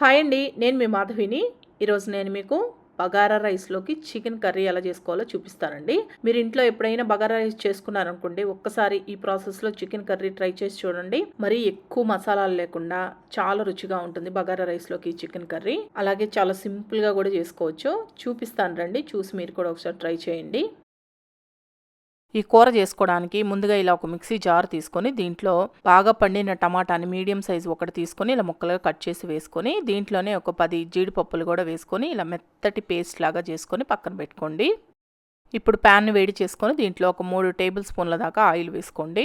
Hi అండి నేను మీ మాధవిని. ఈరోజు నేను మీకు బగారా రైస్లోకి చికెన్ కర్రీ ఎలా చేసుకోవాలో చూపిస్తానండి. మీరు ఇంట్లో ఎప్పుడైనా బగారా రైస్ చేసుకున్నారనుకోండి ఒక్కసారి ఈ ప్రాసెస్లో చికెన్ కర్రీ ట్రై చేసి చూడండి. మరీ ఎక్కువ మసాలాలు లేకుండా చాలా రుచిగా ఉంటుంది బగారా రైస్లోకి చికెన్ కర్రీ. అలాగే చాలా సింపుల్గా కూడా చేసుకోవచ్చు. చూపిస్తాను రండి చూసి మీరు కూడా ఒకసారి ట్రై చేయండి. ఈ కూర చేసుకోవడానికి ముందుగా ఇలా ఒక మిక్సీ జార్ తీసుకొని దీంట్లో బాగా పండిన టమాటాని మీడియం సైజు ఒకటి తీసుకొని ఇలా ముక్కలుగా కట్ చేసి వేసుకొని దీంట్లోనే ఒక పది జీడిపప్పులు కూడా వేసుకొని ఇలా మెత్తటి పేస్ట్ లాగా చేసుకొని పక్కన పెట్టుకోండి. ఇప్పుడు ప్యాన్ వేడి చేసుకొని దీంట్లో ఒక మూడు టేబుల్ స్పూన్ల దాకా ఆయిల్ వేసుకోండి.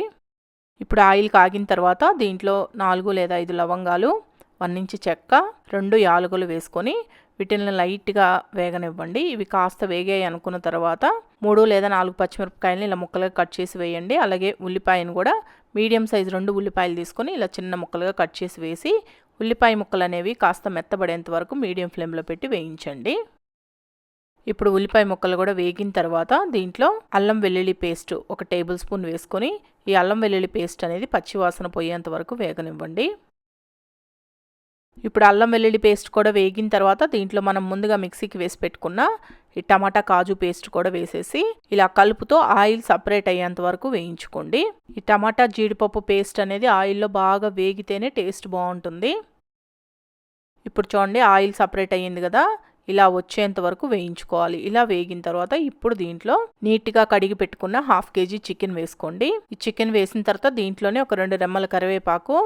ఇప్పుడు ఆయిల్ కాగిన తర్వాత దీంట్లో నాలుగు లేదా ఐదు లవంగాలు వన్ ఇంచు చెక్క రెండు యాలకులు వేసుకొని వీటిని లైట్గా వేగనివ్వండి. ఇవి కాస్త వేగాయి అనుకున్న తర్వాత మూడు లేదా నాలుగు పచ్చిమిరపకాయలని ఇలా ముక్కలుగా కట్ చేసి వేయండి. అలాగే ఉల్లిపాయను కూడా మీడియం సైజు రెండు ఉల్లిపాయలు తీసుకొని ఇలా చిన్న ముక్కలుగా కట్ చేసి వేసి ఉల్లిపాయ ముక్కలు అనేవి కాస్త మెత్తబడేంత వరకు మీడియం ఫ్లేమ్లో పెట్టి వేయించండి. ఇప్పుడు ఉల్లిపాయ ముక్కలు కూడా వేగిన తర్వాత దీంట్లో అల్లం వెల్లుల్లి పేస్ట్ ఒక టేబుల్ స్పూన్ వేసుకొని ఈ అల్లం వెల్లుల్లి పేస్ట్ అనేది పచ్చివాసన పోయేంత వరకు వేగనివ్వండి. ఇప్పుడు అల్లం వెల్లుల్లి పేస్ట్ కూడా వేగిన తర్వాత దీంట్లో మనం ముందుగా మిక్సీకి వేసి పెట్టుకున్న ఈ టమాటా కాజు పేస్ట్ కూడా వేసేసి ఇలా కలుపుతో ఆయిల్ సపరేట్ అయ్యేంత వరకు వేయించుకోండి. ఈ టమాటా జీడిపప్పు పేస్ట్ అనేది ఆయిల్లో బాగా వేగితేనే టేస్ట్ బాగుంటుంది. ఇప్పుడు చూడండి ఆయిల్ సపరేట్ అయ్యింది కదా ఇలా వచ్చేంత వరకు వేయించుకోవాలి. ఇలా వేగిన తర్వాత ఇప్పుడు దీంట్లో నీట్గా కడిగి పెట్టుకున్న హాఫ్ కేజీ చికెన్ వేసుకోండి. ఈ చికెన్ వేసిన తర్వాత దీంట్లోనే ఒక రెండు రెమ్మల కరివేపాకు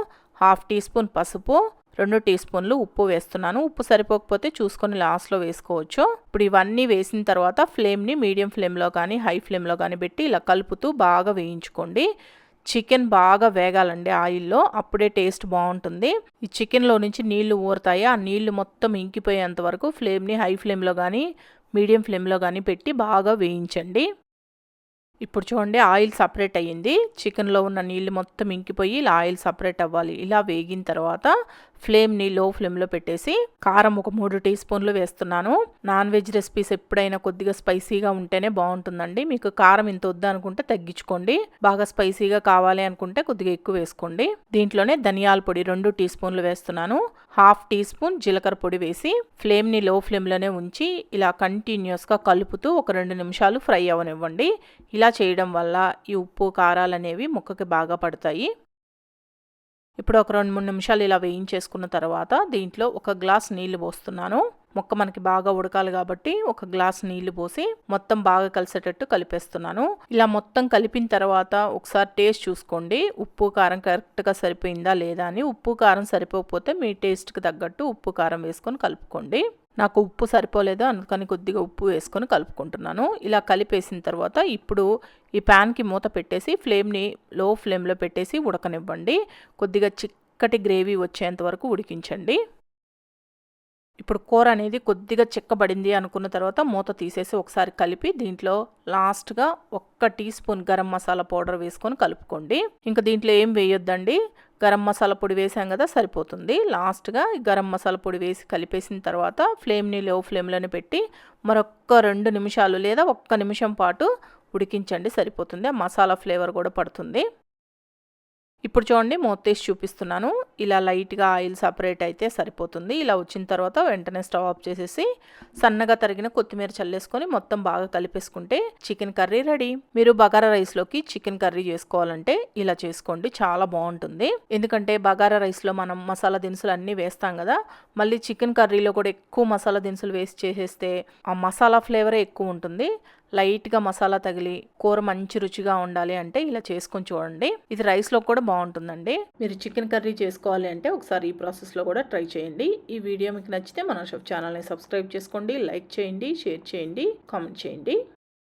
హాఫ్ టీ స్పూన్ పసుపు రెండు టీ స్పూన్లు ఉప్పు వేస్తున్నాను. ఉప్పు సరిపోకపోతే చూసుకొని లాస్ట్లో వేసుకోవచ్చు. ఇప్పుడు ఇవన్నీ వేసిన తర్వాత ఫ్లేమ్ని మీడియం ఫ్లేమ్లో కానీ హై ఫ్లేమ్లో కానీ పెట్టి ఇలా కలుపుతూ బాగా వేయించుకోండి. చికెన్ బాగా వేగాలండి ఆయిల్లో అప్పుడే టేస్ట్ బాగుంటుంది. ఈ చికెన్లో నుంచి నీళ్ళు ఊరుతాయి. ఆ నీళ్ళు మొత్తం ఇంకిపోయేంత వరకు ఫ్లేమ్ని హై ఫ్లేమ్లో కానీ మీడియం ఫ్లేమ్లో కానీ పెట్టి బాగా వేయించండి. ఇప్పుడు చూడండి ఆయిల్ సపరేట్ అయ్యింది. చికెన్లో ఉన్న నీళ్ళు మొత్తం ఇంకిపోయి ఇలా ఆయిల్ సపరేట్ అవ్వాలి. ఇలా వేగిన తర్వాత ఫ్లేమ్ని లో ఫ్లేమ్లో పెట్టేసి కారం ఒక మూడు టీ స్పూన్లు వేస్తున్నాను. నాన్ వెజ్ రెసిపీస్ ఎప్పుడైనా కొద్దిగా స్పైసీగా ఉంటేనే బాగుంటుందండి. మీకు కారం ఇంత వద్దు అనుకుంటే తగ్గించుకోండి. బాగా స్పైసీగా కావాలి అనుకుంటే కొద్దిగా ఎక్కువ వేసుకోండి. దీంట్లోనే ధనియాల పొడి రెండు టీ స్పూన్లు వేస్తున్నాను. హాఫ్ టీ స్పూన్ జీలకర్ర పొడి వేసి ఫ్లేమ్ని లో ఫ్లేమ్లోనే ఉంచి ఇలా కంటిన్యూస్గా కలుపుతూ ఒక రెండు నిమిషాలు ఫ్రై అవ్వనివ్వండి. ఇలా చేయడం వల్ల ఈ ఉప్పు కారాలు అనేవి ముక్కకి బాగా పడతాయి. ఇప్పుడు ఒక రెండు మూడు నిమిషాలు ఇలా వేయించేసుకున్న తర్వాత దీంట్లో ఒక గ్లాస్ నీళ్ళు పోస్తున్నాను. మొక్క మనకి బాగా ఉడకాలి కాబట్టి ఒక గ్లాస్ నీళ్ళు పోసి మొత్తం బాగా కలిసేటట్టు కలిపేస్తున్నాను. ఇలా మొత్తం కలిపిన తర్వాత ఒకసారి టేస్ట్ చూసుకోండి. ఉప్పు కారం కరెక్ట్గా సరిపోయిందా లేదా అని. ఉప్పు కారం సరిపోకపోతే మీ టేస్ట్కి తగ్గట్టు ఉప్పు కారం వేసుకొని కలుపుకోండి. నాకు ఉప్పు సరిపోలేదు అందుకని కొద్దిగా ఉప్పు వేసుకొని కలుపుకుంటున్నాను. ఇలా కలిపేసిన తర్వాత ఇప్పుడు ఈ ప్యాన్కి మూత పెట్టేసి ఫ్లేమ్ని లో ఫ్లేమ్లో పెట్టేసి ఉడకనివ్వండి. కొద్దిగా చిక్కటి గ్రేవీ వచ్చేంత వరకు ఉడికించండి. ఇప్పుడు కూర అనేది కొద్దిగా చిక్కబడింది అనుకున్న తర్వాత మూత తీసేసి ఒకసారి కలిపి దీంట్లో లాస్ట్గా ఒక్క teaspoon garam masala powder వేసుకొని కలుపుకోండి. ఇంకా దీంట్లో ఏం వేయొద్దండి? గరం మసాలా పొడి వేసాం కదా సరిపోతుంది. లాస్ట్గా గరం మసాలా పొడి వేసి కలిపేసిన తర్వాత ఫ్లేమ్ని లో ఫ్లేమ్లోనే పెట్టి మరొక్క రెండు నిమిషాలు లేదా ఒక్క నిమిషం పాటు ఉడికించండి సరిపోతుంది. ఆ మసాలా ఫ్లేవర్ కూడా పడుతుంది. ఇప్పుడు చూడండి మూతేసి చూపిస్తున్నాను. ఇలా లైట్గా ఆయిల్ సపరేట్ అయితే సరిపోతుంది. ఇలా వచ్చిన తర్వాత వెంటనే స్టవ్ ఆఫ్ చేసేసి సన్నగా తరిగిన కొత్తిమీర చల్లేసుకొని మొత్తం బాగా కలిపేసుకుంటే చికెన్ కర్రీ రెడీ. మీరు బగారా రైస్లోకి చికెన్ కర్రీ చేసుకోవాలంటే ఇలా చేసుకోండి చాలా బాగుంటుంది. ఎందుకంటే బగారా రైస్లో మనం మసాలా దినుసులు అన్నీ వేస్తాం కదా మళ్ళీ చికెన్ కర్రీలో కూడా ఎక్కువ మసాలా దినుసులు వేసి చేసేస్తే ఆ మసాలా ఫ్లేవరే ఎక్కువ ఉంటుంది. లైట్గా మసాలా తగిలి కూర మంచి రుచిగా ఉండాలి అంటే ఇలా చేసుకొని చూడండి. ఇది రైస్లో కూడా బాగుంటుందండి. మీరు చికెన్ కర్రీ చేసుకోవాలి అంటే ఒకసారి ఈ ప్రాసెస్లో కూడా ట్రై చేయండి. ఈ వీడియో మీకు నచ్చితే మన షెఫ్ ఛానల్ని సబ్స్క్రైబ్ చేసుకోండి లైక్ చేయండి షేర్ చేయండి కామెంట్ చేయండి.